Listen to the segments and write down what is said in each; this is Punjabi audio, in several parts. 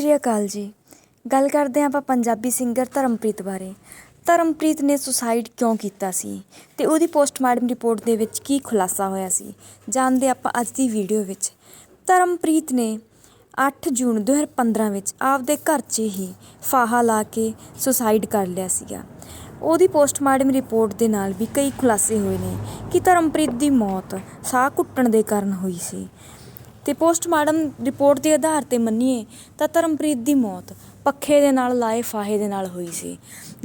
ਸਤਿ ਸ਼੍ਰੀ ਅਕਾਲ ਜੀ। ਗੱਲ ਕਰਦੇ ਹਾਂ ਆਪਾਂ ਪੰਜਾਬੀ ਸਿੰਗਰ ਧਰਮਪ੍ਰੀਤ ਬਾਰੇ। ਧਰਮਪ੍ਰੀਤ ਨੇ ਸੁਸਾਈਡ ਕਿਉਂ ਕੀਤਾ ਸੀ? ਤੇ ਉਹਦੀ ਪੋਸਟਮਾਰਟਮ ਰਿਪੋਰਟ ਦੇ ਵਿੱਚ ਕੀ ਖੁਲਾਸਾ ਹੋਇਆ ਸੀ? ਜਾਣਦੇ ਆਪਾਂ ਅੱਜ ਦੀ ਵੀਡੀਓ ਵਿੱਚ। ਧਰਮਪ੍ਰੀਤ ਨੇ 8 ਜੂਨ 2015 ਵਿੱਚ ਆਪਦੇ ਘਰ 'ਚ ਹੀ ਫਾਹਾ ਲਾ ਕੇ ਸੁਸਾਈਡ ਕਰ ਲਿਆ ਸੀਗਾ। ਉਹਦੀ ਪੋਸਟਮਾਰਟਮ ਰਿਪੋਰਟ ਦੇ ਨਾਲ ਵੀ ਕਈ ਖੁਲਾਸੇ ਹੋਏ ਨੇ ਕਿ ਧਰਮਪ੍ਰੀਤ ਦੀ ਮੌਤ ਸਾਹ ਘੁੱਟਣ ਦੇ ਕਾਰਨ ਹੋਈ ਸੀ। ਤੇ ਪੋਸਟਮਾਰਟਮ ਰਿਪੋਰਟ ਦੇ ਆਧਾਰ ਤੇ ਮੰਨੀਏ ਤਾਂ ਧਰਮਪ੍ਰੀਤ ਦੀ ਮੌਤ ਪੱਖੇ ਦੇ ਨਾਲ ਲਾਏ ਫਾਹੇ ਦੇ ਨਾਲ ਹੋਈ ਸੀ।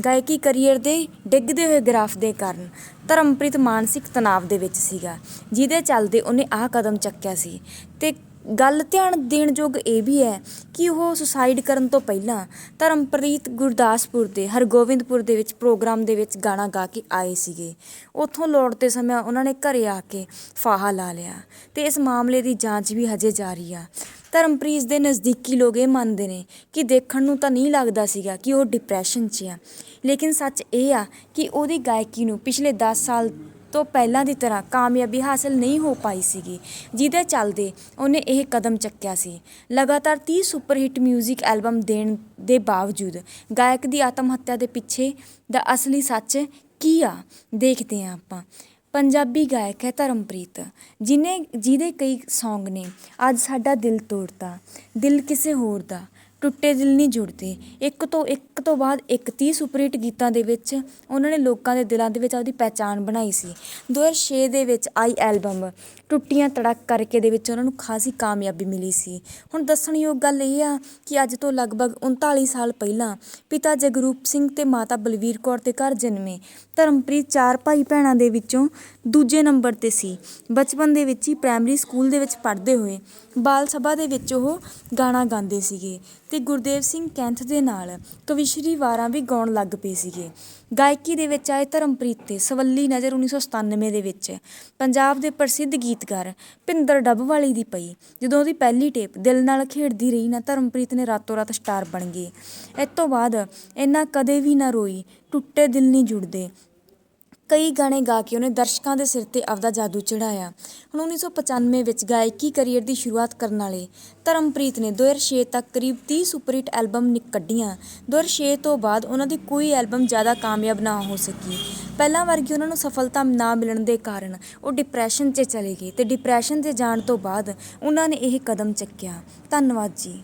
ਗਾਇਕੀ ਕਰੀਅਰ ਦੇ ਡਿੱਗਦੇ ਹੋਏ ਗ੍ਰਾਫ ਦੇ ਕਾਰਨ ਧਰਮਪ੍ਰੀਤ ਮਾਨਸਿਕ ਤਣਾਅ ਦੇ ਵਿੱਚ ਸੀਗਾ, ਜਿਹਦੇ ਚੱਲਦੇ ਉਹਨੇ ਆਹ ਕਦਮ ਚੱਕਿਆ ਸੀ ਤੇ ਗੱਲ ਧਿਆਨ ਦੇਣ ਯੋਗ ਇਹ ਵੀ ਹੈ ਕਿ ਉਹ ਸੁਸਾਈਡ ਕਰਨ ਤੋਂ ਪਹਿਲਾਂ ਧਰਮਪ੍ਰੀਤ ਗੁਰਦਾਸਪੁਰ ਦੇ, ਹਰਗੋਬਿੰਦਪੁਰ ਦੇ ਵਿੱਚ ਪ੍ਰੋਗਰਾਮ ਦੇ ਵਿੱਚ ਗਾਣਾ ਗਾ ਕੇ ਆਏ ਸੀਗੇ। ਉੱਥੋਂ ਲੌਟਦੇ ਸਮੇਂ ਉਹਨਾਂ ਨੇ ਘਰੇ ਆ ਕੇ ਫਾਹਾ ਲਾ ਲਿਆ ਤੇ ਇਸ ਮਾਮਲੇ ਦੀ ਜਾਂਚ ਵੀ ਹਜੇ ਜਾਰੀ ਆ। ਧਰਮਪ੍ਰੀਤ ਦੇ ਨਜ਼ਦੀਕੀ ਲੋਕ ਇਹ ਮੰਨਦੇ ਨੇ ਕਿ ਦੇਖਣ ਨੂੰ ਤਾਂ ਨਹੀਂ ਲੱਗਦਾ ਸੀਗਾ ਕਿ ਉਹ ਡਿਪਰੈਸ਼ਨ 'ਚ ਆ। ਲੇਕਿਨ ਸੱਚ ਇਹ ਆ ਕਿ ਉਹਦੀ ਗਾਇਕੀ ਨੂੰ ਪਿਛਲੇ 10 ਸਾਲ ਤੋਂ ਪਹਿਲਾਂ ਦੀ ਤਰ੍ਹਾਂ ਕਾਮਯਾਬੀ ਹਾਸਲ ਨਹੀਂ ਹੋ ਪਾਈ ਸੀਗੀ। ਜਿਹਦੇ ਚੱਲਦੇ ਉਹਨੇ ਇਹ ਕਦਮ ਚੱਕਿਆ ਸੀ। ਲਗਾਤਾਰ 30 ਸੁਪਰ ਹਿੱਟ 뮤직 ਐਲਬਮ ਦੇਣ ਦੇ ਬਾਵਜੂਦ ਗਾਇਕ ਦੀ ਆਤਮ ਹੱਤਿਆ ਦੇ ਪਿੱਛੇ ਦਾ ਅਸਲੀ ਸੱਚ ਕੀ ਆ? ਦੇਖਦੇ ਹਾਂ ਆਪਾਂ। ਪੰਜਾਬੀ ਗਾਇਕ ਹੈ ਧਰਮਪ੍ਰੀਤ, ਜਿਨੇ ਜਿਹਦੇ ਕਈ ਸੌਂਗ ਨੇ, ਅੱਜ ਸਾਡਾ ਦਿਲ ਤੋੜਤਾ, ਦਿਲ ਕਿਸੇ ਹੋਰ ਦਾ। ਟੁੱਟੇ ਦਿਲ ਨਹੀਂ ਜੁੜਦੇ। ਇੱਕ ਤੋਂ ਇੱਕ ਤੋਂ ਬਾਅਦ ਇੱਕ ਤੀਹ ਸੁਪਰਹਿੱਟ ਗੀਤਾਂ ਦੇ ਵਿੱਚ ਉਹਨਾਂ ਨੇ ਲੋਕਾਂ ਦੇ ਦਿਲਾਂ ਦੇ ਵਿੱਚ ਆਪਦੀ ਪਹਿਚਾਣ ਬਣਾਈ ਸੀ। 2006 ਦੇ ਵਿੱਚ ਆਈ ਐਲਬਮ ਟੁੱਟੀਆਂ ਤੜਕ ਕਰਕੇ ਦੇ ਵਿੱਚ ਉਹਨਾਂ ਨੂੰ ਖਾਸੀ ਕਾਮਯਾਬੀ ਮਿਲੀ ਸੀ। ਹੁਣ ਦੱਸਣਯੋਗ ਗੱਲ ਇਹ ਆ ਕਿ ਅੱਜ ਤੋਂ ਲਗਭਗ 39 ਸਾਲ ਪਹਿਲਾਂ ਪਿਤਾ ਜਗਰੂਪ ਸਿੰਘ ਤੇ ਮਾਤਾ ਬਲਵੀਰ ਕੌਰ ਦੇ ਘਰ ਜਨਮੇ। ਧਰਮਪ੍ਰੀਤ ਚਾਰ ਭਾਈ ਭੈਣਾਂ ਦੇ ਵਿੱਚੋਂ ਦੂਜੇ ਨੰਬਰ ਤੇ ਸੀ। ਬਚਪਨ ਦੇ ਵਿੱਚ ਹੀ ਪ੍ਰਾਇਮਰੀ ਸਕੂਲ ਦੇ ਵਿੱਚ ਪੜ੍ਹਦੇ ਹੋਏ ਬਾਲ ਸਭਾ ਦੇ ਵਿੱਚ ਉਹ ਗਾਣਾ ਗਾਉਂਦੇ ਸੀਗੇ। ਅਤੇ ਗੁਰਦੇਵ ਸਿੰਘ ਕੈਂਥ ਦੇ ਨਾਲ ਕਵਿਸ਼ਰੀ ਵਾਰਾਂ ਵੀ ਗਾਉਣ ਲੱਗ ਪਏ ਸੀਗੇ। ਗਾਇਕੀ ਦੇ ਵਿੱਚ ਆਏ ਧਰਮਪ੍ਰੀਤ ਤੇ ਸਵੱਲੀ ਨਜ਼ਰ 1997 ਦੇ ਵਿੱਚ ਪੰਜਾਬ ਦੇ ਪ੍ਰਸਿੱਧ ਗੀਤਕਾਰ ਭਿੰਦਰ ਡੱਬਵਾਲੀ ਦੀ ਪਈ। ਜਦੋਂ ਉਹਦੀ ਪਹਿਲੀ ਟੇਪ ਦਿਲ ਨਾਲ ਖੇਡਦੀ ਰਹੀ ਨਾ ਧਰਮਪ੍ਰੀਤ ਨੇ ਰਾਤੋਂ ਰਾਤ ਸਟਾਰ ਬਣ ਗਏ। ਇਸ ਤੋਂ ਬਾਅਦ ਇਹਨਾਂ ਕਦੇ ਵੀ ਨਾ ਰੋਈ, ਟੁੱਟੇ ਦਿਲ ਨਹੀਂ ਜੁੜਦੇ। ਕਈ ਗਾਣੇ ਗਾ ਕੇ ਉਹਨੇ ਦਰਸ਼ਕਾਂ ਦੇ ਸਿਰ ਤੇ ਆਪਦਾ ਜਾਦੂ ਚੜਾਇਆ ਹੁਣ 1995 ਵਿੱਚ ਗਾਇਕੀ ਕਰੀਅਰ ਦੀ ਸ਼ੁਰੂਆਤ ਕਰਨ ਵਾਲੇ ਧਰਮਪ੍ਰੀਤ ਨੇ 2006 ਤੱਕ ਕਰੀਬ 30 ਸੁਪਰਹਿੱਟ ਐਲਬਮ ਨਿਕ ਕੱਢੀਆਂ। 2006 ਤੋਂ ਬਾਅਦ ਉਹਨਾਂ ਦੀ ਕੋਈ ਐਲਬਮ ਜ਼ਿਆਦਾ ਕਾਮਯਾਬ ਨਾ ਹੋ ਸਕੀ। ਪਹਿਲਾਂ ਵਰਗੀ ਉਹਨਾਂ ਨੂੰ ਸਫਲਤਾ ਨਾ ਮਿਲਣ ਦੇ ਕਾਰਨ ਉਹ ਡਿਪਰੈਸ਼ਨ 'ਚ ਚਲੇ ਗਏ ਤੇ ਡਿਪਰੈਸ਼ਨ 'ਤੇ ਜਾਣ ਤੋਂ ਬਾਅਦ ਉਹਨਾਂ ਨੇ ਇਹ ਕਦਮ ਚੱਕਿਆ। ਧੰਨਵਾਦ ਜੀ।